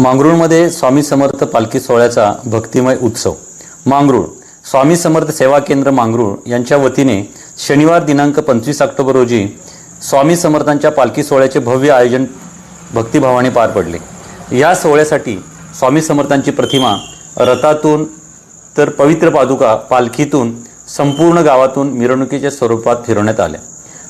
मांगरूळमध्ये स्वामी समर्थ पालखी सोहळ्याचा भक्तिमय उत्सव. मांगरूळ. स्वामी समर्थ सेवा केंद्र मांगरूळ यांच्या वतीने शनिवार दिनांक पंचवीस ऑक्टोबर रोजी स्वामी समर्थांच्या पालखी सोहळ्याचे भव्य आयोजन भक्तिभावाने पार पडले. या सोहळ्यासाठी स्वामी समर्थांची प्रतिमा रथातून तर पवित्र पादुका पालखीतून संपूर्ण गावातून मिरवणुकीच्या स्वरूपात फिरवण्यात आल्या.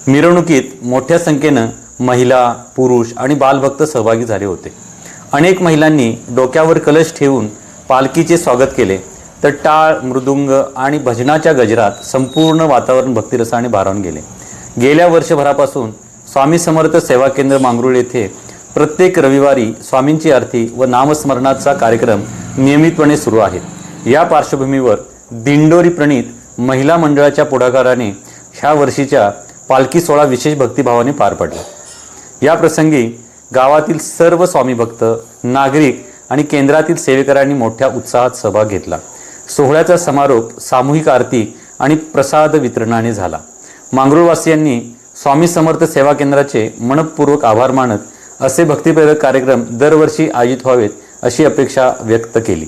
मिरवणुकीत मोठ्या संख्येनं महिला पुरुष आणि बालभक्त सहभागी झाले होते. अनेक महिलांनी डोक्यावर कलश ठेवून पालखीचे स्वागत केले. तर टाळ मृदुंग आणि भजनाच्या गजरात संपूर्ण वातावरण भक्तिरसाने भारावून गेले. गेल्या वर्षभरापासून स्वामी समर्थ सेवा केंद्र मांगरूळ येथे प्रत्येक रविवारी स्वामींची आरती व नामस्मरणाचा कार्यक्रम नियमितपणे सुरू आहे या पार्श्वभूमीवर दिंडोरी प्रणीत महिला मंडळाच्या पुढाकाराने ह्या वर्षीच्या पालखी सोहळा विशेष भक्तिभावाने पार पडला. या प्रसंगी गावातील सर्व स्वामी भक्त नागरिक आणि केंद्रातील सेवेकरांनी मोठ्या उत्साहात सहभाग घेतला. सोहळ्याचा समारोप सामूहिक आरती आणि प्रसाद वितरणाने झाला. मांगरूळवासियांनी स्वामी समर्थ सेवा केंद्राचे मनपूर्वक आभार मानत असे भक्तिप्रेरक कार्यक्रम दरवर्षी आयोजित व्हावेत अशी अपेक्षा व्यक्त केली.